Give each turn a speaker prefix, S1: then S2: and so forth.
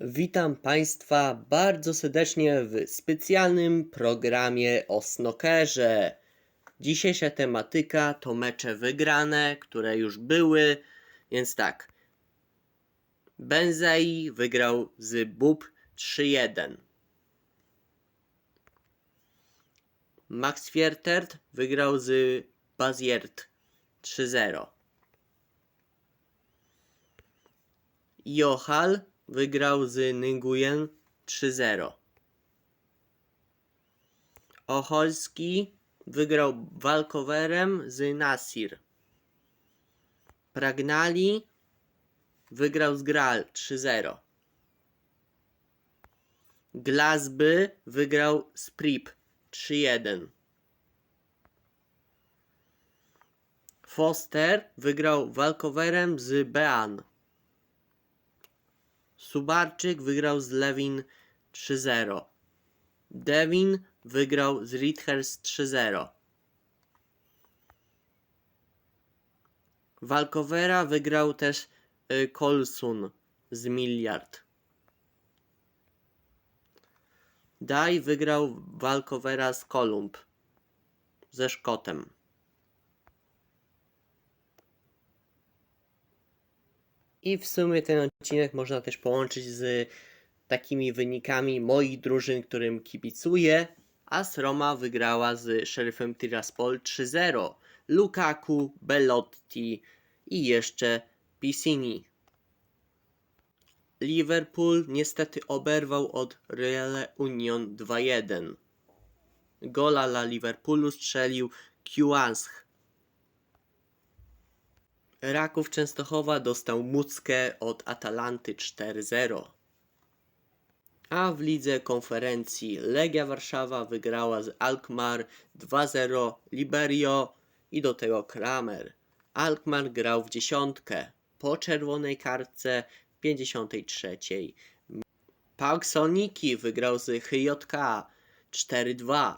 S1: Witam Państwa bardzo serdecznie w specjalnym programie o snookerze. Dzisiejsza tematyka to mecze wygrane, które już były, więc tak. Benzei wygrał z Bub 3-1. Max Viertert wygrał z Baziert 3-0. Johal wygrał z Nguyen 3-0. Ocholski wygrał walkowerem z Nasir. Pragnali wygrał z Gral 3-0. Glasby wygrał z Prip 3-1. Foster wygrał walkowerem z Bean. Subarczyk wygrał z Lewin 3-0. Devin wygrał z Rithers 3-0. Walkowera wygrał też y, Kolsun z Miliard. Daj wygrał walkowera z Kolumb ze Szkotem. I w sumie ten odcinek można też połączyć z takimi wynikami moich drużyn, którym kibicuję. AS Roma wygrała z Sheriffem Tiraspol 3-0. Lukaku, Belotti i jeszcze Piscini. Liverpool niestety oberwał od Real Union 2-1. Gola dla Liverpoolu strzelił Kiełansch. Raków Częstochowa dostał muckę od Atalanty 4-0. A w lidze konferencji Legia Warszawa wygrała z Alkmaar 2-0 Liberio i do tego Kramer. Alkmaar grał w dziesiątkę po czerwonej kartce w 53. Pauk Soniki wygrał z HJK 4-2.